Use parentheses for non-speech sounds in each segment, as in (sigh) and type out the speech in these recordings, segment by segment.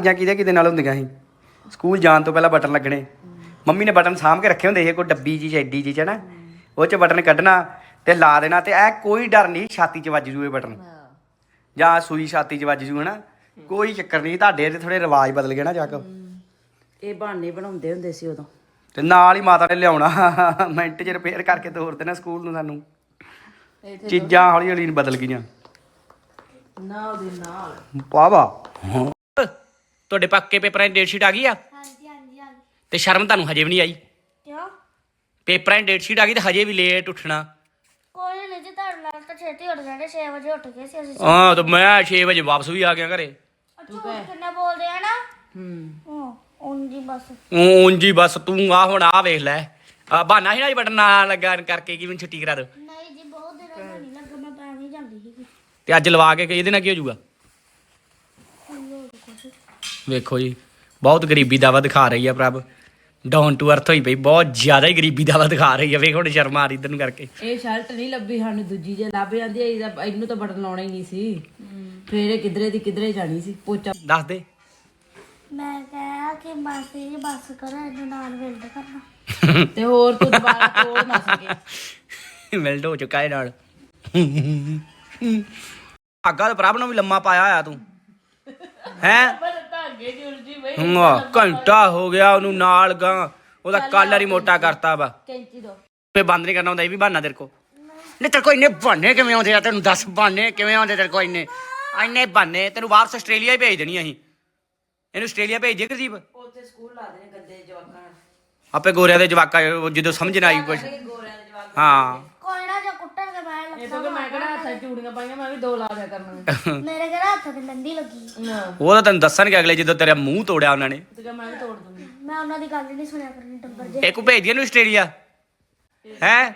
ਚੀਜ਼ਾਂ ਕਿਹਦੇ ਕਿਹਦੇ ਨਾਲ ਹੁੰਦੀਆਂ ਸੀ? ਸਕੂਲ ਜਾਣ ਤੋਂ ਪਹਿਲਾਂ ਬਟਨ ਲੱਗਣੇ। ਮੰਮੀ ਨੇ ਬਟਨ ਸਾਂਭ ਕੇ ਰੱਖੇ ਹੁੰਦੇ ਸੀ ਕੋਈ ਡੱਬੀ ਜੀ ਐਡੀ ਜੀ ਚ ਨਾ ਉਹ ਚ ਬਟਨ ਕੱਢਣਾ ਤੇ ਲਾ ਦੇਣਾ ਤੇ ਐ ਕੋਈ ਡਰ ਨਹੀਂ ਛਾਤੀ 'ਚ ਵੱਜ ਜੂਏ ਬਟਨ। ਜਾਂ ਸੂਈ ਛਾਤੀ 'ਚ ਵੱਜ ਜੂ ਹਨਾ ਕੋਈ ਚੱਕਰ ਨਹੀਂ ਤੁਹਾਡੇ ਤੇ ਥੋੜੇ ਰਿਵਾਜ ਬਦਲ ਗਏ ਨਾ ਜੱਗ ਇਹ ਬਹਾਨੇ ਬਣਾਉਂਦੇ ਹੁੰਦੇ ਸੀ ਉਦੋਂ। ਤੇ ਨਾਲ ਹੀ ਮਾਤਾ ਨੇ ਲਿਆਉਣਾ ਮਿੰਟ 'ਚ ਰਿਪੇਅਰ ਕਰਕੇ ਤੋਰ ਦੇਣਾ ਸਕੂਲ ਨੂੰ ਸਾਨੂੰ। ਚੀਜ਼ਾਂ ਹੌਲੀ ਹੌਲੀ ਬਦਲ ਗਈਆਂ। ਨਾ ਉਹਦੇ ਨਾਲ। ਵਾਵਾ ਤੁਹਾਡੇ ਪੱਕੇ ਪੇਪਰਾਂ ਦੀ ਡੇਟ ਸ਼ੀਟ ਆ ਗਈ ਆ? ਹਾਂਜੀ ਹਾਂਜੀ ਹਾਂਜੀ। ਤੇ ਸ਼ਰਮ ਤੁਹਾਨੂੰ ਹਜੇ ਵੀ ਨਹੀਂ ਆਈ? ਕਿਉਂ? ਪੇਪਰਾਂ ਦੀ ਡੇਟ ਸ਼ੀਟ ਆ ਗਈ ਤੇ ਹਜੇ ਵੀ ਲੇਟ ਉੱਠਣਾ। ਕੋਈ ਨਹੀਂ ਜੀ ਤੁਹਾਡੇ ਨਾਲ ਤਾਂ ਛੇਤੀ ਉੱਠ ਜਾਂਦੇ 6 ਵਜੇ ਉੱਠ ਗਏ ਸੀ ਅਸੀਂ ਹਾਂ ਤੇ ਮੈਂ 6 ਵਜੇ ਵਾਪਸ ਵੀ ਆ ਗਿਆ ਘਰੇ। ਝੂਠ ਕਿੰਨਾ ਬੋਲਦੇ ਆ ਨਾ? ਹੂੰ। ਹਾਂ ਉਂਝ ਹੀ ਬਸ। ਉਂਝ ਹੀ ਬਸ ਤੂੰ ਆ ਹੁਣ ਆ ਵੇਖ ਲੈ। ਆ ਬਹਾਨਾ ਸੀ ਨਾ ਜੀ ਬਟਨ ਨਾ ਲੱਗਾ ਕਰਕੇ ਕਿ ਮੈਨੂੰ ਛੁੱਟੀ ਕਰਾ ਦੋ ਨਹੀਂ ਜੀ ਬਹੁਤ ਦਿਨਾਂ ਤੋਂ ਨਹੀਂ ਲੱਗਾ ਮੈਂ ਪੈ ਨਹੀਂ ਜਾਂਦੀ ਸੀ ਤੇ ਅੱਜ ਲਵਾ ਕੇ ਕਿ ਇਹਦੇ ਨਾਲ ਕੀ ਹੋ ਜਾਊਗਾ? ਵੇਖੋ ਜੀ ਬਹੁਤ ਗਰੀਬੀ ਦਾ ਵਾ ਦਿਖਾ ਰਹੀ ਆ ਪ੍ਰਭ। ਡਾਊਨ ਟੂ ਅਰਥ ਹੋਈ ਪਈ ਬਹੁਤ ਜ਼ਿਆਦਾ ਹੀ ਗਰੀਬੀ ਦਾ ਵਾ ਦਿਖਾ ਰਹੀ ਆ ਵੇਖ ਹੁਣ ਸ਼ਰਮ ਆ ਰਹੀ ਇਧਰ ਨੂੰ ਕਰਕੇ। ਇਹ ਸ਼ਰਟ ਨਹੀਂ ਲੱਭੀ ਸਾਨੂੰ ਦੂਜੀ ਜੇ ਲੱਭ ਜਾਂਦੀ ਹੈ ਇਹਦਾ ਇਹਨੂੰ ਤਾਂ ਬਟਨ ਲਾਉਣਾ ਹੀ ਨਹੀਂ ਸੀ। ਫੇਰ ਇਹ ਕਿਧਰੇ ਦੀ ਕਿਧਰੇ ਜਾਣੀ ਸੀ ਪੋਚਾ। ਦੱਸ ਦੇ। ਮੈਂ ਕਿਹਾ ਕਿ ਮਾਸੀ ਜੀ ਬਸ ਕਰੋ ਇਹਨੂੰ ਨਾਲ ਵੈਲਡ ਕਰਨਾ। ਤੇ ਹੋਰ ਤੂੰ ਦੁਬਾਰਾ ਤੋੜ ਨਾ ਸਕੇ। ਮਿਲਡ ਹੋ ਚੁੱਕਾ ਇਹ ਨਾਲ। ਅੱਗਾ ਤਾਂ ਪ੍ਰਭ ਨੂੰ ਵੀ ਲੰਮਾ ਪਾਇਆ ਹੋਇਆ ਤੂੰ। ਹੈ? ਧਾਗੇ ਦੀ ਉਲਝੀ ਬਈ ਘੰਟਾ ਹੋ ਗਿਆ ਉਹਨੂੰ ਨਾਲ ਗਾ। ਉਹਦਾ ਕਾਲਰ ਹੀ ਮੋਟਾ ਕਰਤਾ ਵਾ। ਕੈਂਚੀ ਦੋ। ਫੇ ਬੰਦ ਨਹੀਂ ਕਰਨਾ ਹੁੰਦਾ ਇਹ ਵੀ ਬਹਾਨਾ ਤੇਰੇ ਕੋ ਨਹੀਂ ਤੇਰੇ ਕੋ ਇੰਨੇ ਬਹਾਨੇ ਕਿਵੇਂ ਆਉਂਦੇ ਆ? ਤੈਨੂੰ ਦੱਸ ਬਹਾਨੇ ਕਿਵੇਂ ਆਉਂਦੇ ਤੇਰੇ ਕੋ ਇੰਨੇ? ਇੰਨੇ ਬਹਾਨੇ ਤੈਨੂੰ ਵਾਪਸ ਆਸਟ੍ਰੇਲੀਆ ਹੀ ਭੇਜ ਦੇਣੀ ਅਸੀਂ। ਇਹਨੂੰ ਆਸਟ੍ਰੇਲੀਆ ਭੇਜ ਦੇ ਗੁਰਦੀਪ। ਉੱਥੇ ਸਕੂਲ ਲਾ ਦੇਣੇ ਗੱਦੇ ਜਵਾਕਾਂ ਆਪੇ ਗੋਰਿਆਂ ਦੇ ਜਵਾਕਾ ਜਦੋਂ ਸਮਝ ਨਾ ਆਈ ਕੁਝ ਗੋਰਿਆਂ ਦੇ ਜਵਾਕ ਹਾਂ ਕੋਈ ਨਾ ਜੇ ਕੁੱਟਣਗੇ ਮੈਂ ਇਹ ਲੱਤਾਂ ਤਾਂ ਮੈਂ ਕਿਹੜਾ ਹੱਥਾਂ 'ਚ ਚੂੜੀਆਂ ਪਾਈਆਂ ਮੈਂ ਵੀ ਦੋ ਲਾ ਦਿਆ ਕਰਨਾ ਮੇਰੇ ਕਿਹੜਾ ਹੱਥ ਤੇ ਮਹਿੰਦੀ ਲੱਗੀ? ਨਾ। ਉਹ ਤਾਂ ਤੈਨੂੰ ਦੱਸਣਗੇ ਅਗਲੇ ਜਦੋਂ ਤੇਰਾ ਮੂੰਹ ਤੋੜਿਆ ਉਹਨਾਂ ਨੇ। ਤੇ ਮੈਂ ਵੀ ਤੋੜ ਦੂੰਗੀ। ਮੈਂ ਉਹਨਾਂ ਦੀ ਗੱਲ ਹੀ ਨਹੀਂ ਸੁਣਿਆ ਕਰਨੀ ਟੱਬਰ ਜੇ। ਇੱਕ ਭੇਜ ਦਈਏ ਨੂੰ ਆਸਟ੍ਰੇਲੀਆ। ਹੈ?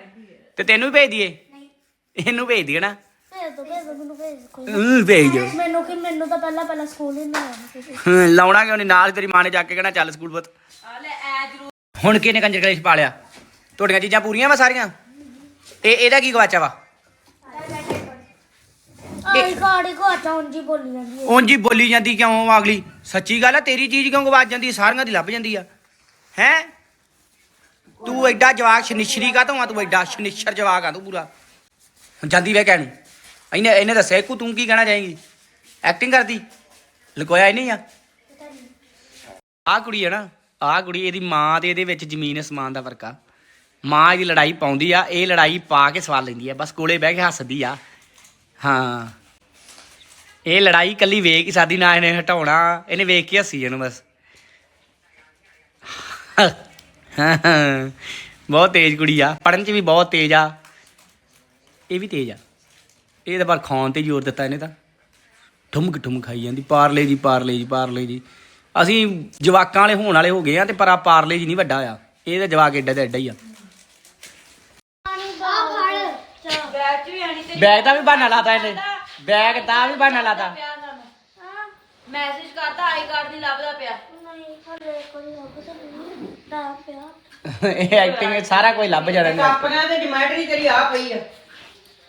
ਤੇ ਤੈਨੂੰ ਵੀ ਭੇਜ ਦਈਏ ਨਹੀਂ। ਇਹਨੂੰ ਭੇਜ ਦਈਏ ਨਾ। ਭੇਜ ਦੋ ਭੇਜ ਦੋ ਮੈਨੂੰ ਭੇਜ ਦਿਓ, ਕੋਈ ਹੂੰ ਭੇਜ ਦਿਓ। ਮੈਨੂੰ ਕਿ ਮੈਨੂੰ ਤਾਂ ਪਹਿਲਾਂ ਪਹਿਲਾਂ ਸਕੂਲ ਹੀ ਨਹੀਂ ਆਇਆ ਸੀ। ਹੂੰ, ਲਾਉਣਾ ਕਿਉਂ ਨਹੀਂ ਨਾਲ ਤੇਰੀ ਮਾਂ ਨੇ ਜਾ ਕੇ ਕਹਿਣਾ ਚੱਲ ਸਕੂਲ ਪੁੱਤ। ਆ ਲੈ ਐ ਜ਼ਰੂਰ। ਹੁਣ ਕਿਹਨੇ ਕੰਜਰ ਕਲੇਸ਼ ਪਾ ਲਿਆ? ਤੁਹਾਡੀਆਂ ਚੀਜ਼ਾਂ ਪੂਰੀਆਂ ਵਾ ਸਾਰੀਆਂ? ਤੇ ਇਹਦਾ ਕੀ ਗਵਾਚਾ ਵਾ? ਆਈ ਗਾੜੀ ਕੋ ਬੋਲੀ ਜਾਂਦੀ ਹੈ। ਉਂਝ ਹੀ ਬੋਲੀ ਜਾਂਦੀ ਕਿਉਂ ਅਗਲੀ? ਸੱਚੀ ਗੱਲ ਆ ਤੇਰੀ ਚੀਜ਼ ਕਿਉਂ ਗਵਾਚ ਜਾਂਦੀ? ਸਾਰੀਆਂ ਦੀ ਲੱਭ ਜਾਂਦੀ ਆ। ਹੈ? ਤੂੰ ਐਡਾ ਜਵਾਕ ਸ਼ਨਿਸ਼ਰੀ ਕਾ ਤੂੰ ਆ? ਤੂੰ ਐਡਾ ਸ਼ਨਿਸ਼ਰ ਜਵਾਕ ਆ ਤੂੰ ਪੂਰਾ। ਜਾਂਦੀ ਵੇ ਕਹਿਣ। ਇਹਨੇ ਇਹਨੇ ਦੱਸਿਆ ਕੋ ਤੂੰ ਕੀ ਕਹਿਣਾ ਚਾਹੇਂਗੀ? ਐਕਟਿੰਗ ਕਰਦੀ? ਲੁਕੋਇਆ ਹੀ ਨਹੀਂ ਆ? ਆ ਕੁੜੀ ਹੈ ਨਾ ਆ ਕੁੜੀ ਇਹਦੀ ਮਾਂ ਤੇ ਇਹਦੇ ਵਿੱਚ ਜ਼ਮੀਨ ਅਸਮਾਨ ਦਾ ਫ਼ਰਕ ਆ। ਮਾਂ ਇਹਦੀ ਲੜਾਈ ਪਾਉਂਦੀ ਆ ਇਹ ਲੜਾਈ ਪਾ ਕੇ ਸਵਾਲ ਲੈਂਦੀ ਆ ਬਸ ਕੋਲੇ ਬਹਿ ਕੇ ਹੱਸਦੀ ਆ। ਹਾਂ। ਇਹ ਲੜਾਈ ਕੱਲੀ ਵੇਖ ਹੀ ਸਾਦੀ ਨਾ ਇਹਨੇ ਹਟਾਉਣਾ ਇਹਨੇ ਵੇਖ ਕੇ ਹੱਸੀ ਇਹਨੂੰ ਬਸ। ਬਹੁਤ ਤੇਜ਼ ਕੁੜੀ ਆ ਪੜਨ ਚ ਵੀ ਬਹੁਤ ਤੇਜ਼ ਆ। ਇਹ ਵੀ ਤੇਜ਼ ਆ। ਇਹ ਤਾਂ ਪਰ ਖਾਣ ਤੇ ਜ਼ੋਰ ਦਿੱਤਾ ਇਹਨੇ ਤਾਂ। ਠੁਮਕ ਠੁਮਕ ਖਾਈ ਜਾਂਦੀ ਪਾਰਲੇ ਜੀ ਪਾਰਲੇ ਜੀ ਪਾਰਲੇ ਜੀ। ਅਸੀਂ ਜਵਾਕਾਂ ਵਾਲੇ ਹੋਣ ਵਾਲੇ ਹੋ ਗਏ ਆ ਤੇ ਪਰ ਆ ਪਾਰਲੇ ਜੀ ਨਹੀਂ ਵੱਡਾ ਆ। ਇਹ ਤਾਂ ਜਵਾਕ ਏਡਾ ਤੇ ਏਡਾ ਹੀ ਆ। ਬੈਗ ਦਾ ਵੀ ਬਹਾਨਾ ਲਾਤਾ ਇਹਨੇ। ਬੈਗ ਦਾ ਵੀ ਬਹਾਨਾ ਪਿਆ ਸਾਨੂੰ। ਹਾਂ ਮੈਸੇਜ ਕਰਦਾ ਆਈ ਕਾਰਡ ਨਹੀਂ ਲੱਭਦਾ ਪਿਆ। ਨਹੀਂ ਹਲੇ ਕੋਈ ਲੱਭ ਤਾਂ ਨਹੀਂ ਦਾ ਪਿਆ। ਇਹ ਐਕਟਿੰਗ ਸਾਰਾ ਕੋਈ ਲੱਭ ਜਾਣਾ ਇਹਨੇ ਆਪਣਾ ਤੇ ਜਮੈਟਰੀ ਤੇਰੀ ਆ ਪਈ ਆ।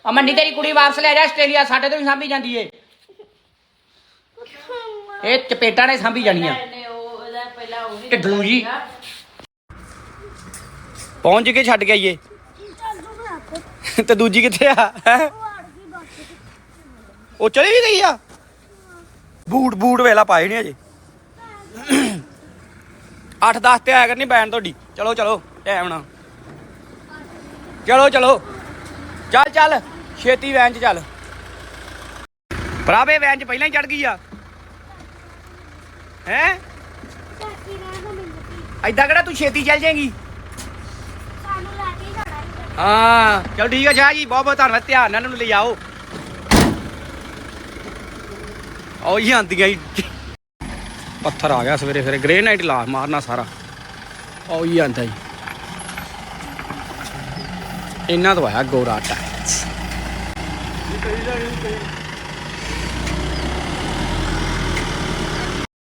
ਅਮਨ ਨੀ ਤੇਰੀ ਕੁੜੀ ਵਾਪਸ ਲੈ ਜਾ ਆਸਟ੍ਰੇਲੀਆ ਸਾਡੇ ਤੋਂ ਵੀ ਸਾਂਭੀ ਜਾਂਦੀ ਏ। ਇਹ ਚਪੇਟਾਂ ਨੇ ਸਾਂਭੀ ਜਾਣੀਆਂ। ਇਹਨੇ ਉਹ ਉਹਦਾ ਪਹਿਲਾਂ ਉਹ ਵੀ ਢਿੱਡਲੂ ਜੀ। ਪਹੁੰਚ ਕੇ ਛੱਡ ਕੇ ਆਈਏ। ਚੱਲ ਤੂੰ ਬਣਾ ਕੇ। ਤੇ ਦੂਜੀ ਕਿੱਥੇ ਆ? ਹੈਂ? ਉਹ ਅੜ ਗਈ ਬਸ ਉਹ ਚਲੀ ਵੀ ਗਈ ਆ? ਬੂਟ ਬੂਟ ਵੇਲਾ ਪਾਏ ਨਹੀਂ ਅਜੇ 8-10 ਤੇ ਆਇਆ ਕਰਨੀ ਬੈਨ ਤੁਹਾਡੀ। ਚਲੋ ਚਲੋ ਟਾਈਮ ਨਾਲ। ਚਲੋ ਚਲੋ। ਚੱਲ ਚੱਲ ਛੇਤੀ ਵੈਨ 'ਚ ਚੱਲ। ਭਰਾਵੇ ਵੈਨ 'ਚ ਪਹਿਲਾਂ ਹੀ ਚੜ ਗਈ ਆ। ਹੈ? ਚਾਚੀ ਨੇ ਤਾਂ ਮੈਨੂੰ ਕੀ ਐਦਾਂ ਕਿਹੜਾ ਤੂੰ ਛੇਤੀ ਚੱਲ ਜਾਏਗੀ? ਸਾਨੂੰ ਲੈ ਕੇ ਹੀ ਜਾਣਾ ਸੀ। ਹਾਂ ਚਲ ਠੀਕ ਆ ਸ਼ਾਹ ਜੀ ਬਹੁਤ ਬਹੁਤ ਧੰਨਵਾਦ ਧਿਆਨ ਨਾਲ ਇਹਨੂੰ ਲਿਜਾਓ ਉਹ ਹੀ ਆਂਦੀਆਂ ਹੀ। ਪੱਥਰ ਆ ਗਿਆ ਸਵੇਰੇ ਸਵੇਰੇ ਗ੍ਰੇਨਾਈਟ ਲਾ ਮਾਰਨਾ ਸਾਰਾ। ਉਹ ਹੀ ਆਂਦਾ ਜੀ ਇਹਨਾਂ ਤੋਂ ਆਇਆ ਗੋਰਾ ਟਾਇਲਸ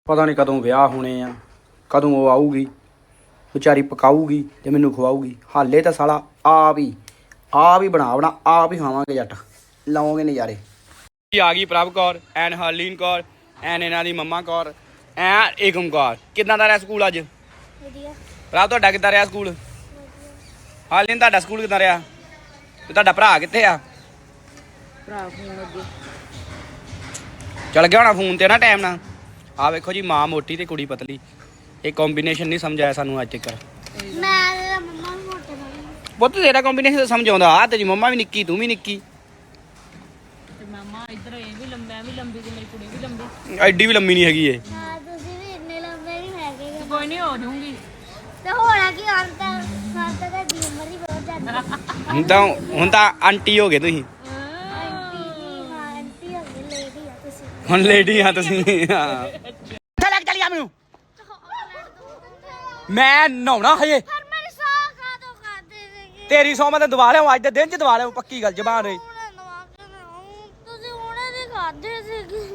ਪਤਾ ਨਹੀਂ ਕਦੋਂ ਵਿਆਹ ਹੋਣੇ ਆ, ਕਦੋਂ ਉਹ ਆਊਗੀ। ਵਿਚਾਰੀ ਪਕਾਊਗੀ ਤੇ ਮੈਨੂੰ ਖਵਾਊਗੀ। ਹਾਲੇ ਤਾਂ ਸਾਲਾ ਆਪ ਹੀ ਆਪ ਹੀ ਬਣਾ ਬਣਾ, ਆਪ ਹੀ ਖਾਵਾਂਗੇ ਜੱਟ। ਲਾਵਾਂਗੇ ਨਜ਼ਾਰੇ। ਆ ਗਈ ਪ੍ਰਭ ਕੌਰ ਐਨ ਹਰਲੀਨ ਕੌਰ ਐਨ ਇਹਨਾਂ ਦੀ ਮੰਮਾ ਕੌਰ ਐ ਏਕਮ ਕੌਰ। ਕਿੱਦਾਂ ਦਾ ਰਿਹਾ ਸਕੂਲ ਅੱਜ? ਵਧੀਆ। ਭਰਾ ਤੁਹਾਡਾ ਕਿੱਦਾਂ ਰਿਹਾ ਸਕੂਲ? ਹਾਲ ਨਹੀਂ ਤੁਹਾਡਾ ਸਕੂਲ ਕਿੱਦਾਂ ਰਿਹਾ? ਤੇ ਤੁਹਾਡਾ ਭਰਾ ਕਿੱਥੇ ਆ? ਭਰਾ ਫੋਨ ਅੱਗੇ ਚਲ ਗਿਆ ਹੋਣਾ ਫੋਨ ਤੇ ਨਾ ਟਾਈਮ ਨਾਲ? ਆ ਵੇਖੋ ਜੀ ਮਾਂ ਮੋਟੀ ਤੇ ਕੁੜੀ ਪਤਲੀ। ਇਹ ਕੰਬੀਨੇਸ਼ਨ ਨਹੀਂ ਸਮਝ ਆਇਆ ਸਾਨੂੰ ਅੱਜ ਤੱਕ। ਮੈਂ ਮੰਮਾ ਵੀ ਮੋਟੇ ਬਣੇ ਪੁੱਤ ਤੇਰਾ ਕੰਬੀਨੇਸ਼ਨ ਸਮਝ ਆਉਂਦਾ। ਆ ਤੇਰੀ ਮੰਮਾ ਵੀ ਨਿੱਕੀ ਤੂੰ ਵੀ ਨਿੱਕੀ ਤੇ ਮਾਮਾ ਇੱਧਰ ਇਹ ਵੀ ਲੰਮਾ ਵੀ ਲੰਬੀ ਤੇ ਮੇਰੀ ਕੁੜੀ ਵੀ ਲੰਬੀ ਐਡੀ ਵੀ ਲੰਮੀ ਨਹੀਂ ਹੈਗੀ ਇਹ। ਹਾਂ ਤੁਸੀਂ ਵੀ ਇੰਨੇ ਲੰਬੇ ਨਹੀਂ ਹੈਗੇ। ਗੇ। ਕੋਈ ਨਹੀਂ ਹੋ ਜਾਊਂਗੀ। ਤੇ ਹੋਣਾ ਕੀ ਅੰਤ ਅੰਤ ਦਾ ਦੀ ਉਮਰ ਹੀ ਬਹੁਤ ਜ਼ਿਆਦਾ। ਹੁਣ ਤਾਂ ਹੁਣ ਤਾਂ ਆਂਟੀ ਹੋ ਗਏ ਤੁਸੀਂ। ਆਂਟੀ ਹਾਂ ਆਂਟੀ ਹੋ ਗਈ ਲੇਡੀ ਆ ਤੁਸੀਂ। ਹੁਣ ਲੇਡੀ ਆ ਤੁਸੀਂ ਹਾਂ। ਕਿੱਥੇ ਲੈ ਕੇ ਚੱਲੀ ਆ ਮੈਨੂੰ। ਮੈਂ ਨਹਾਉਣਾ ਹਜੇ। ਪਰ ਮੇਰੇ ਸਾਹ ਕਾ ਤੋਂ ਕਰਦੇ ਸੀਗੇ? ਤੇਰੀ ਸੌ ਮੈਂ ਤਾਂ ਦਵਾ ਲਿਆ ਅੱਜ ਦੇ ਦਿਨ ਚ ਦਵਾ ਲਿਆ ਪੱਕੀ ਗੱਲ ਜ਼ਬਾਨ ਰਹੀ।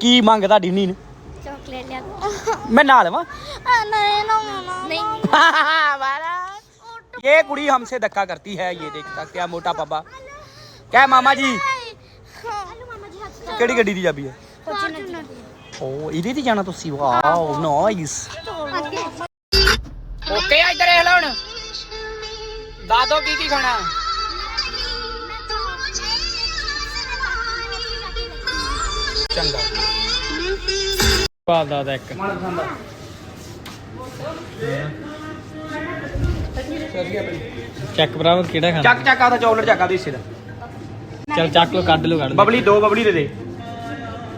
ਕੀ ਮੰਗ ਤੁਹਾਡੀ ਨੀਨ ਚਾਕਲੇਟ ਲਿਆ ਦੋ ਮੈਂ ਨਾ ਲਵਾਂ ਆ, ਨਹੀਂ ਨਾ ਮਨਾ ਨਹੀਂ ये कुड़ी हमसे धक्का करती है ये देख सकते हैं मोटा पापा क्या है मामा जी हेलो मामा जी हाथ ਕਿਹੜੀ ਗੱਡੀ ਦੀ ਚਾਬੀ ਹੈ ਓ ਇਹਦੇ ਤੇ ਜਾਣਾ ਤੁਸੀਂ ਵਾਓ ਨਾਈਸ ਓਕੇ ਆ ਇੱਧਰ ਇਹ ਹੁਣ ਦਾਦੋ ਕੀ ਕੀ ਖਾਣਾ ਚੰਗਾ। ਭਾਲਦਾ ਦਾ ਇੱਕ। ਮਨ ਪਸੰਦ ਚੱਕ ਭਰਾਵਾ ਕਿਹੜਾ ਖਾਣਾ? ਚੱਕ ਚੱਕ ਆਦਾ ਚਾਕਲੇਟ ਚੱਕ ਆਦਾ ਹਿੱਸੇ ਦਾ। ਚਲ ਚੱਕ ਲੋ ਕੱਢ ਲੋ ਕੱਢ ਲਓ। ਬਬਲੀ ਦੋ ਬਬਲੀ ਦੇ ਦੇ।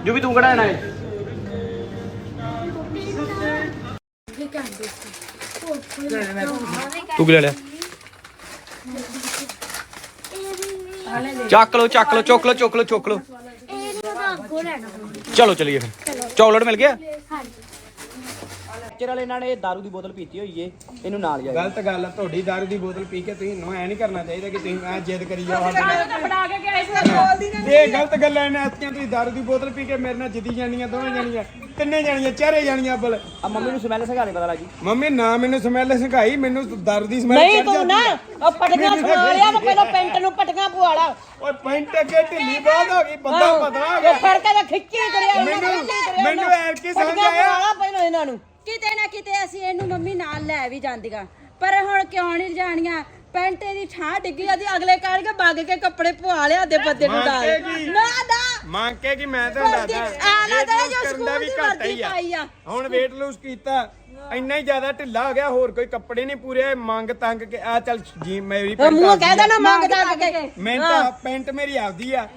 ਜੋ ਵੀ ਤੂੰ ਕਿਹੜਾ ਲੈਣਾ ਹੈ ਤੂੰ ਕੀ ਲੈ ਲਿਆ? ਚੱਕ ਲੋ ਚੱਕ ਲੋ ਚੁੱਕ ਲੋ ਚੁੱਕ ਲੋ ਚੁੱਕ ਲੋ ਚਲੋ ਚਲੀਏ ਫਿਰ। ਚਾਕਲੇਟ ਮਿਲ ਗਿਆ ਚਲ ਇਹਨਾਂ ਨੇ दारू ਦੀ ਬੋਤਲ ਪੀਤੀ ਹੋਈ ਏ ਇਹਨੂੰ ਨਾਲ ਜਾਏ ਗਲਤ ਗੱਲ ਆ ਤੁਹਾਡੀ ਦਾਰੂ ਦੀ ਬੋਤਲ ਪੀ ਕੇ ਤੁਸੀਂ ਨੂੰ ਐ ਨਹੀਂ ਕਰਨਾ ਚਾਹੀਦਾ ਕਿ ਤੁਸੀਂ ਐ ਜਿੱਦ ਕਰੀ ਜਾਓ। ਸਾਡੇ ਨਾਲ ਇਹ ਗਲਤ ਗੱਲਾਂ ਨੇ ਆਤੀਆਂ ਤੁਸੀਂ ਦਾਰੂ ਦੀ ਬੋਤਲ ਪੀ ਕੇ ਮੇਰੇ ਨਾਲ ਜਿੱਦੀ ਜਾਣੀਆਂ ਦੋਵੇਂ ਜਾਣੀਆਂ ਤਿੰਨੇ ਜਾਣੀਆਂ ਚਾਰੇ ਜਾਣੀਆਂ ਬਲ। ਆ ਮੰਮੀ ਨੂੰ ਸਮੈਲ ਸਗਾ ਨਹੀਂ ਪਤਾ ਲੱਗੀ ਮੰਮੀ ਨਾ ਮੈਨੂੰ ਸਮੈਲ ਸੰਘਾਈ ਮੈਨੂੰ ਦਾਰੂ ਦੀ ਸਮੈਲ ਨਹੀਂ ਤੂੰ ਨਾ ਉਹ ਪਟੀਆਂ ਪਵਾ ਲਿਆ ਤੇ ਪਹਿਲਾਂ ਪੈਂਟ ਨੂੰ ਪਟੀਆਂ ਪਵਾ ਲਾ ਓਏ ਪੈਂਟ ਅੱਗੇ ਢਿੱਲੀ ਬਹੁਤ ਹੋ ਗਈ ਬੰਦਾ ਪਤਲਾ ਹੋ ਗਿਆ। ਉਹ ਫੜ ਕੇ ਤਾਂ ਖਿੱਚੀ ਕਰਿਆ ਉਹਨਾਂ ਮੈਨੂੰ- ਮੈਨੂੰ। ਐਰ ਕੀ ਸਮਝ ਆਇਆ? ਪਹਿਲਾਂ ਇਹਨਾਂ ਨੂੰ। ਕਿਤੇ ਨਾ ਕਿਤੇ ਅਸੀਂ ਇਹਨੂੰ ਮੰਮੀ ਨਾਲ ਲੈ ਵੀ ਜਾਂਦੀਆਂ। ਪਰ ਹੁਣ ਕਿਉਂ ਨਹੀਂ ਜਾਣੀਆਂ? ਪੈਂਟ ਦੀ ਠਾਂ ਡਿੱਗੀ ਆਦੀ ਅਗਲੇ ਕਹਿਣਗੇ ਬੱਗ ਕੇ ਕੱਪੜੇ ਪਵਾ ਲਿਆ ਦੇ ਬੰਦੇ ਨੂੰ ਡਾਲ ਮੰਗੇਗੀ। ਨਾ ਨਾ। ਮੰਗ ਕੇ ਕਿ? ਮੈਂ ਤੁਹਾਨੂੰ ਵਰਦੀ ਦੱਸਦਾ ਆਲਾ ਤਾਂ weight ਜੋ ਕਰਨ ਦਾ ਸਕੂਲ ਵੀ ਦੀ ਘਾਟਾ ਵਰਦੀ ਹੀ ਪਾਈ ਆ। ਹੁਣ weight lose ਕੀਤਾ ਇੰਨਾ ਹੀ ਜ਼ਿਆਦਾ ਢਿੱਲਾ ਹੋ ਗਿਆ ਹੋਰ ਕੋਈ ਕੱਪੜੇ ਨਹੀਂ ਪੂਰੇ ਮੰਗ ਤੰਗ ਕੇ ਆ ਚੱਲ ਜੀ ਮੇਰੀ ਉਹ ਪੈਂਟ ਮੂੰਹ ਆਪਦੀ ਕਹਿ ਆ। ਦੇਣਾ ਮੰਗਦਾ ਕੇ। ਮੈਂ ਤਾਂ ਪੈਂਟ ਮੇਰੀ ਆਪਦੀ ਆ।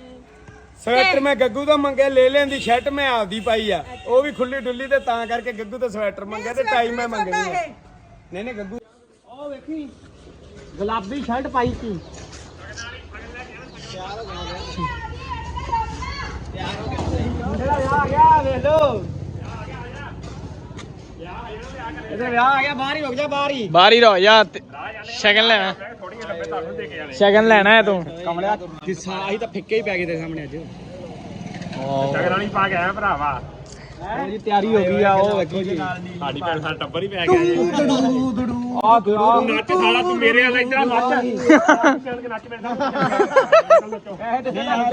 ਸਵੈਟਰ ਮੈਂ ਗੱਗੂ ਤੋਂ ਮੰਗਿਆ ਲੈ ਲੈਂਦੀ ਸ਼ਰਟ ਮੈਂ ਆਪਦੀ ਪਾਈ ਆ। ਉਹ ਵੀ ਖੁੱਲੀ ਡੁੱਲੀ ਤੇ ਤਾਂ ਕਰਕੇ ਗੱਗੂ ਤੋਂ ਸਵੈਟਰ ਮੰਗਿਆ ਤੇ ਟਾਈ ਮੈਂ ਮੰਗਣੀ ਆ। ਨਹੀਂ ਨਹੀਂ ਗੱਗੂ। ਉਹ ਵੇਖੀ ਗੁਲਾਬੀ ਸ਼ਰਟ ਪਾਈ ਸੀ। ਆ ਗਿਆ ਵੇਖ ਲੋ ਇਧਰ ਵਿਆਹ ਆ ਗਿਆ ਬਾਹਰ ਹੀ ਰੁਕ ਜਾ ਬਾਹਰ ਹੀ। ਬਾਹਰ ਹੀ ਰੋ ਤੇ- ਸ਼ਗਨ ਲੈਣਾ। ਸ਼ਗਨ ਲੈਣਾ ਹੈ ਤੂੰ। ਕਮਲਿਆ ਕਿਸਾ ਅਸੀਂ ਤਾਂ ਫਿੱਕੇ ਹੀ ਪੈ ਗਏ ਤੇ ਸਾਹਮਣੇ ਅੱਜ। ਸ਼ਗਰਾਣੀ ਪਾ ਕੇ ਆਇਆ ਭਰਾਵਾ। ਜੀ ਤਿਆਰੀ ਹੋ ਗਈ ਆ ਉਹ ਵੇਖੋ ਜੀ। ਸਾਡੀ ਭੈਣ ਸਾਡਾ ਟੱਬਰ ਹੀ ਪੈ ਗਿਆ ਜੀ। ਆ ਗੁਰੂ ਨੱਚ ਸਾਲਾ ਤੂੰ ਮੇਰੇ ਵਾਲਾ ਇੱਧਰ ਨੱਚ। ਚੱਲ ਕੇ ਨੱਚ ਮੇਰੇ ਨਾਲ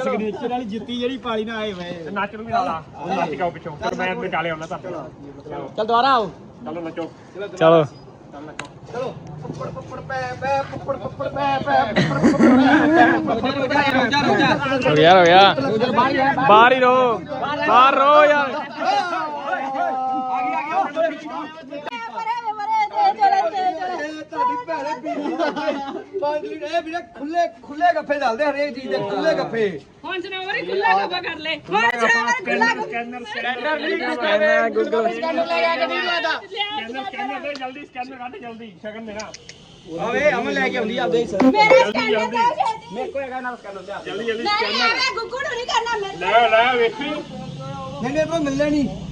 ਸਿਗਨੇਚਰ ਵਾਲੀ ਜੁੱਤੀ ਜਿਹੜੀ ਪਾਲੀ ਨਾ ਆਏ ਵੇ। ਨੱਚ ਨੂੰ ਵੀ ਨਾਲਾ ਉਹ ਨੱਚ ਕੇ ਪਿੱਛੋਂ। ਫਿਰ ਮੈਂ ਨਿਕਾਲੇ ਆਉਣਾ ਤਾਂ ਚਲੋ ਚਲ ਦੁਬਾਰਾ ਆਓ। ਚਲੋ ਨੱਚੋ। ਚਲੋ। ਹੋ ਗਿਆ ਹੋ ਗਿਆ ਬਾਹਰ ਹੀ ਰੋ ਬਾਹਰ ਰੋ ਯਾਰ ਖੁੱਲੇ ਖੁੱਲੇ ਗੱਫੇ ਚੱਲਦੇ ਹਰੇਕ ਚੀਜ਼ ਦੇ ਖੁੱਲੇ ਗੱਫੇ ਸਕੈਨਰ ਸਕੈਨਰ ਦੇ ਜਲਦੀ ਸਕੈਨਰ ਕੱਢ ਜਲਦੀ ਸ਼ਗਨ ਦੇਣਾ ਆਵੇ ਅਮਨ ਲੈ ਕੇ ਆਉਂਦੀ ਆ ਆਪਦੇ ਮੇਰੇ ਸਕੈਨਰ ਤੇ ਛੇਤੀ ਮੇਰੇ ਕੋਲ ਹੈਗਾ ਨਾ ਸਕੈਨਰ ਲਿਆ ਜਲਦੀ ਜਲਦੀ ਨਹੀਂ ਸਕੈਨਰ ਐਵੇਂ ਗੁੱਗੂ ਨੂੰ ਨਹੀਂ ਕਰਨਾ ਮੇਰੇ ਲੈ ਲੈ ਵੇਖੀ ਨਹੀਂ ਨਹੀਂ ਤੂੰ ਮਿਲਣਾ ਨਹੀਂ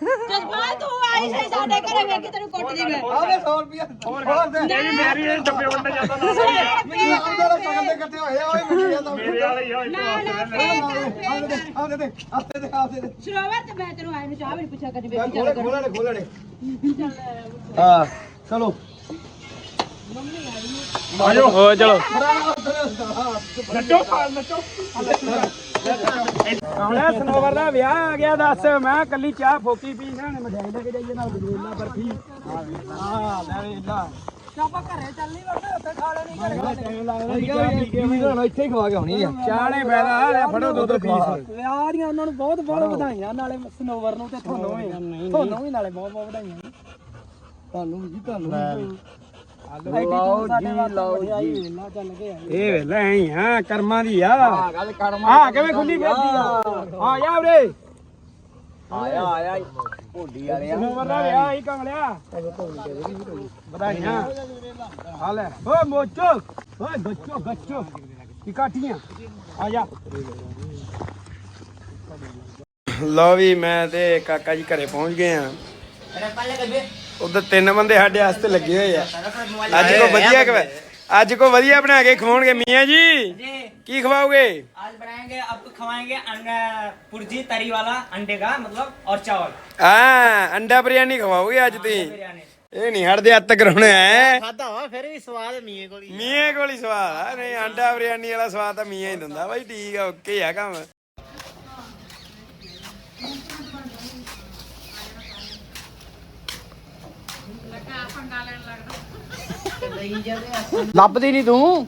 ਜਸਪਾਲ ਤੂੰ ਆਈ ਸੀ ਸਾਡੇ ਘਰੇ ਵੇਖ ਤੈਨੂੰ ਕੁੱਟਦੀ ਮੈਂ। ਆਵੇ 100 ਰੁਪਿਆ ਹੋਰ ਦੇ। ਇਹ ਮੇਰੀ ਇਹ ਡੱਬੇ ਵੰਡੇ ਜਾਂਦਾ ਨਾ। ਉਹਦੇ ਸ਼ਗਨ ਦੇ ਇਕੱਠੇ ਹੋਏ ਆ ਓਏ ਮੰਗੀ ਜਾਂਦਾ ਮੇਰੇ ਵਾਲੇ ਹੀ ਹੋਏ ਨਾ ਨਾ ਆਦੇ ਦੇ ਆਦੇ ਦੇ ਆਦੇ ਦੇ ਆਦੇ ਦੇ ਸਰੋਵਰ ਤੇ ਮੈਂ ਤੈਨੂੰ ਆਏ ਨੂੰ ਚਾਹ ਵੀ ਪੁੱਛਿਆ ਕਦੀ ਖੋਲੇ ਚੱਲ ਖੋਲਣੇ। ਖੋਲਣੇ ਹਾਂ ਚਲੋ। ਆਜੋ। ਓ ਚਲੋ। ਨੱਚੋ ਖਾ ਨੱਚੋ। ਆਉਣਾ ਸਨੋਵਰ ਦਾ ਵਿਆਹ ਆ ਗਿਆ ਦੱਸ। ਮੈਂ ਕੱਲੀ ਚਾਹ ਫੋਕੀ ਪੀ ਨਾ ਨੇ ਮਠਿਆਈ ਲੈ ਕੇ ਜਾਈਏ ਨਾਲ ਗਜਰੇਲਾ ਬਰਫੀ। ਹਾਂ ਲੈ ਵੇਲਾ ਚਾਪਾ ਘਰੇ ਚੱਲਣੀ ਵਰਤੇ ਉੱਥੇ ਖਾ ਲੈਣੀ ਘਰੇ। ਟਾਈਮ ਲੱਗਦਾ ਇੱਥੇ ਹੀ ਖਵਾ ਕੇ ਆਉਣੀ ਆ। ਚਾਹ ਨੇ ਫਾਇਦਾ ਲੈ ਫੜੋ ਦੋ ਦੋ ਪੀਸ ਵਿਆਹ ਦੀਆਂ ਉਹਨਾਂ ਨੂੰ ਬਹੁਤ ਬਹੁਤ ਵਧਾਈਆਂ ਨਾਲੇ ਸਨੋਵਰ ਨੂੰ ਤੇ ਤੁਹਾਨੂੰ ਵੀ। ਤੁਹਾਨੂੰ ਵੀ ਨਾਲੇ ਬਹੁਤ ਬਹੁਤ ਵਧਾਈਆਂ। ਤੁਹਾਨੂੰ ਵੀ ਜੀ ਤੁਹਾਨੂੰ ਲਓ ਜੀ ਲਓ ਜੀ। ਇਹ ਵੇਲਾ ਐਂ ਆ ਕਰਮਾਂ ਦੀ ਆ। ਆ ਗੱਲ ਕਰਮਾਂ ਆ ਕਿਵੇਂ ਖੁੱਲੀ ਫਿਰਦੀ ਆ? ਆ ਜਾ ਵੀਰੇ ਆਇਆ ਆਇਆ ਭੋਡੀ ਵਾਲਿਆ ਸਨੋਵਰ ਦਾ ਵਿਆਹ ਹੀ ਕੰਗਲਿਆ ਵਧਾਈਆਂ। ਆ ਲੈ ਓ ਮੋਚੋ ਓਏ ਗੱਚੋ ਗੱਚੋ। ਇਕਾਠੀਆਂ ਆ ਜਾ। ਲਓ ਵੀ ਮੈਂ ਤੇ ਕਾਕਾ ਜੀ ਘਰੇ ਪਹੁੰਚ ਗਏ ਆ। ਉਧਰ ਤਿੰਨ ਬੰਦੇ ਸਾਡੇ ਵਾਸਤੇ ਲੱਗੇ ਹੋਏ ਆ ਅੱਜ ਕੋ ਵਧੀਆ ਖਵਾ ਅੱਜ ਕੋ ਵਧੀਆ ਬਣਾ ਕੇ ਖਵਾਉਣਗੇ ਮੀਆਂ ਜੀ ਕੀ ਖਵਾਓਗੇ आज बनाएंगे आपको खवाएंगे अंडा पुर्जी तरी वाला अंडे का मतलब और चावल ਹਾਂ ਅੰਡਾ ਬਿਰਿਆਨੀ ਖਵਾਓਗੇ ਅੱਜ ਤੁਸੀਂ ਇਹ ਨਹੀਂ ਹਟਦੇ ਅੱਤ ਕਰਾਉਣੇ ਐ खाता हुआ फिर भी स्वाद नहीं है ਮੀਆਂ ਕੋਲ ਹੀ ਸਵਾਦ ਆ ਨਹੀਂ ਅੰਡਾ ਬਿਰਿਆਨੀ ਵਾਲਾ ਸਵਾਦ ਤਾਂ ਮੀਆਂ ਹੀ ਦਿੰਦਾ ਬਾਈ ਠੀਕ ਆ ਓਕੇ ਆ ਕੰਮ ਲੱਭਦੀ ਨਹੀਂ ਤੂੰ?